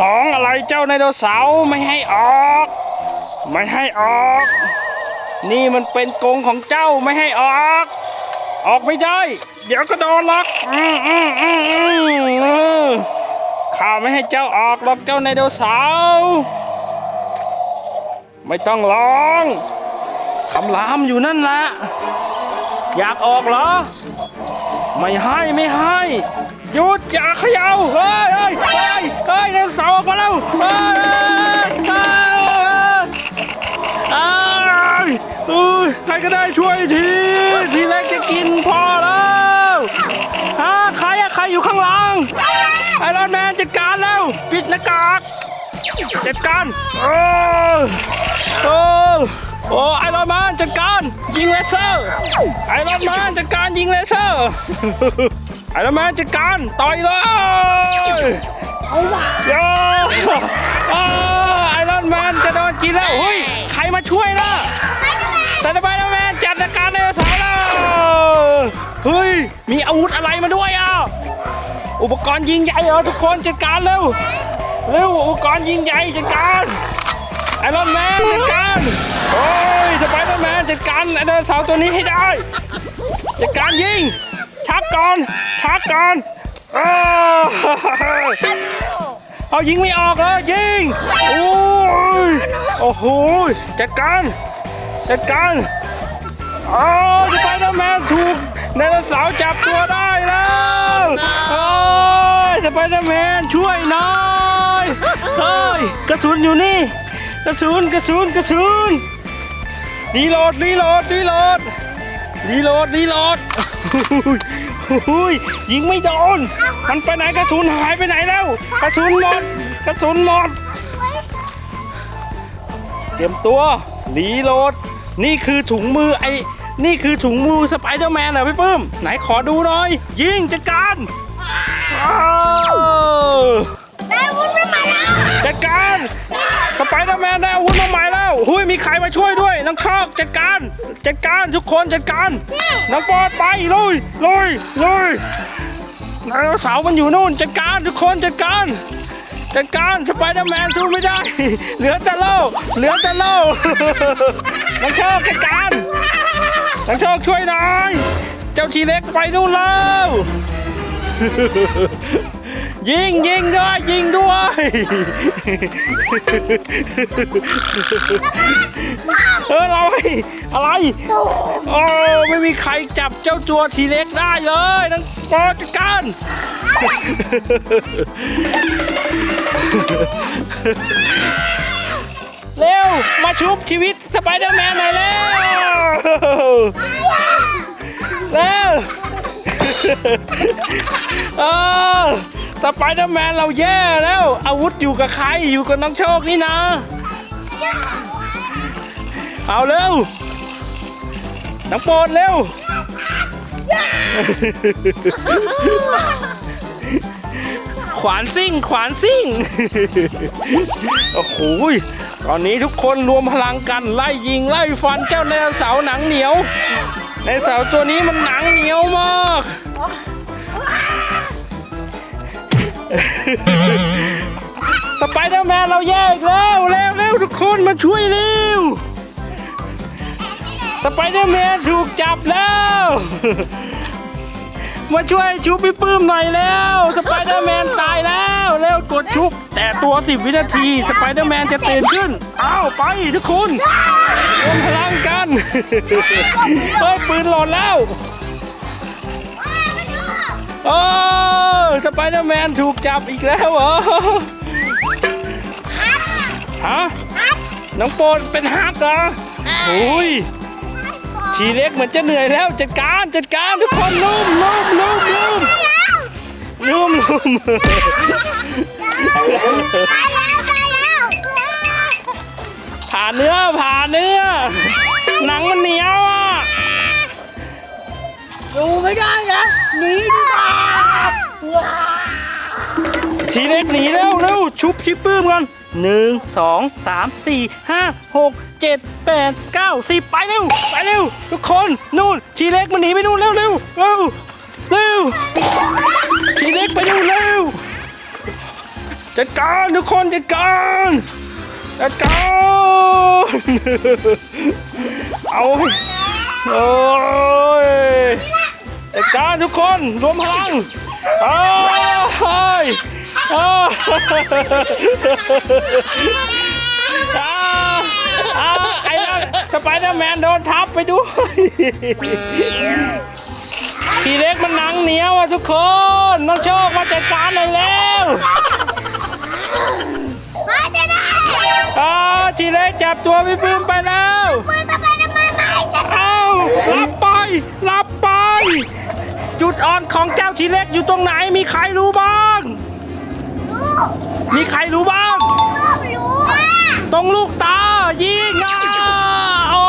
ร้องอะไรเจ้าไดโนเสาร์ไม่ให้ออก ไม่ให้ออก นี่มันเป็นกรงของเจ้าไม่ให้ออก ออกไม่ได้ เดี๋ยวก็โดนล็อกอืมอืมอืมอืมข้าไม่ให้เจ้าออกหรอกเจ้าไดโนเสาร์ไม่ต้องร้องคำรามอยู่นั่นแหละอยากออกเหรอ ไม่ให้ไม่ให้ หยุดอย่าเขย่าเฮ้ยเฮ้ยเฮ้ยเฮ้ยไดโนเสาออกมาแล้วเฮ้ยเฮ้ยเฮ้ยเฮ้ยใครก็ได้ช่วยทีทีเล็กจะกินพอแล้วฮะใครอะใครอยู่ข้างหลังไอรอนแมนจัดการแล้ว ปิดหน้ากากจัดการเออเออโอ้ไอรอนแมนจัดการยิงเลเซอร์ไอรอนแมนจัดการยิงเลเซอร์ ไอรอนแมนจัดการต่อยเลยโย่อ้าวไอรอนแมนจะโดนกินแล้วเฮ้ยใครมาช่วยล่ะสไปเดอร์แมนจัดการไดโนสารแล้วเฮ้ยมีอาวุธอะไรมาด้วยอะอุปกรณ์ยิงใหญ่เหรอทุกคนจัดการเร็วเร็วอุปกรณ์ยิงใหญ่จัดการไอรอนแมนจัดการโอ้ยสไปเดอร์แมนจัดการไดโนเสารตัวนี้ให้ได้จัดการยิง ชักก่อนชักก่อนเออเอายิงไม่ออกเลยยิง โอ้ย โอ้โห จัดการ จัดการโอ้ยสไปเดอร์แมนถูกไดโนเสาร์จับตัวได้แล้วโอ้ยสไปเดอร์แมนช่วยหน่อยเฮ้ยกระสุนอยู่นี่ กระสุน กระสุน กระสุน รีโหลด รีโหลด รีโหลด รีโหลด รีโหลด หุยยิงไม่โดน มันไปไหนกระสุนหายไปไหนแล้ว กระสุนหมด กระสุนหมด เตรียมตัวรีโหลด นี่คือถุงมือไอ้ นี่คือถุงมือสไปเดอร์แมนเหรอพี่ปื้ม ไหนขอดูหน่อย ยิงจัดการอ้าวได้วุ้นมันมาแล้วจัดการ สไปเดอร์แมนได้อาวุธมาใหม่แล้วหุยมีใครมาช่วยด้วยน้องชอกจัดการ จัดการทุกคนจัดการน้องปอดไปลุยลุยลุยไดโนเสาร์มันอยู่นู่นจัดการทุกคนจัดการจัดการสไปเดอร์แมนสู้ไม่ได้ เหลือแต่เล่าเหลือแต่เล่าน้องชอกจัดการน้องโชคช่วยหน่อยเจ้าทีเล็กไปนู่นแล้วยิงยิงด้วยยิงด้วย เออเราให้อะไร โอ้ไม่มีใครจับเจ้าตัวทีเล็กได้เลยนังปอจัดการเร็ว มาชุบชีวิตสไปเดอร์แมนหน่อยเร็วเร็วเออ สไปเดอร์แมนเราแย่แล้ว อาวุธอยู่กับใครอยู่กับน้องโชคนี่นะ เอาเร็วน้องโปรดเร็ว ขวานซิ่ง ขวานซิ่ง โอ้โหตอนนี้ทุกคนรวมพลังกันไล่ยิงไล่ฟันเจ้าไดโนเสาหนังเหนียวไดโนเสาตัวนี้มันหนังเหนียวมาก สไปเดอร์แมนเราแยกแล้วเร็วเร็วทุกคนมาช่วยเร็วสไปเดอร์แมนถูกจับแล้ว มาช่วยชุบพี่ปื้มหน่อยแล้วสไปเดอร์แมนตายแล้วเร็วกดชุบ แต่ตัว10วินาทีสไปเดอร์แมนจะตื่นขึ้นอ้าวไปทุกคนรวมพลังกันเฮ้ยปืนหล่นแล้วโอ้ สไปเดอร์แมนถูกจับอีกแล้วเหรอฮะน้องโปรดเป็นฮักเหรอโอ้ยทีเล็กเหมือนจะเหนื่อยแล้วจัดการจัดการทุกคนลุ่มลุ่มลุ่มลุ่มลุ่มลุ่มตายแล้วตายแล้วผ่าเนื้อผ่าเนื้อ หนังมันเหนียวอะดูไม่ได้นะหนีดีกว่าว้า ทีเล็กหนีเร็วเร็วชุบชิปปื้มกันหนึ่งสองสามสี่ห้าหกเจ็ดแปดเก้าสิบไปเร็ว ไปเร็ว ทุกคนนู่นทีเล็กมันหนีไปนู่นเร็วเร็วเร็วเร็วทีเล็กไปนู่นเร็วจัดการทุกคนจัดการจัดการเอาให้โอ้ยจัดการทุกคนรวมพลัง เอ้ยเอ้ยอ้าวอ้าวไอ้นั่นสไปเดอร์แมนโดนทับไปด้วย ทีเล็กมันหนังเหนียวอะทุกคน น้องโชคมาจัดการหน่อยแล้วมาจะได้อ้าวทีเล็กจับตัวพี่ปื้มไปแล้วมือ อ่อนของเจ้าทีเล็กอยู่ตรงไหน มีใครรู้บ้างรู้มีใครรู้บ้างต้องรู้ว่าตรงลูกตา ยิงอะโอ้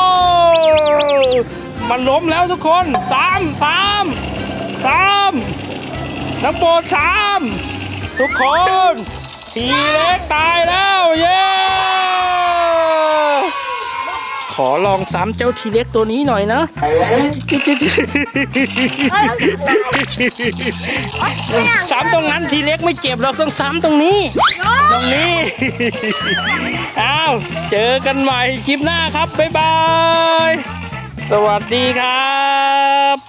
มันล้มแล้วทุกคนสามสามสามน้ำโบดสามทุกคน ทีเล็กตายแล้ว เย้ ข อลองซ้ำเจ้าทีเล็กตัวนี้หน่อยนะซ้ำตรงนั้นทีเล็กไม่เจ็บหรอกต้องซ้ำตรงนี้ ตรงนี้ อ้าว เจอกันใหม่คลิปหน้าครับ บ๊ายบาย สวัสดีครับ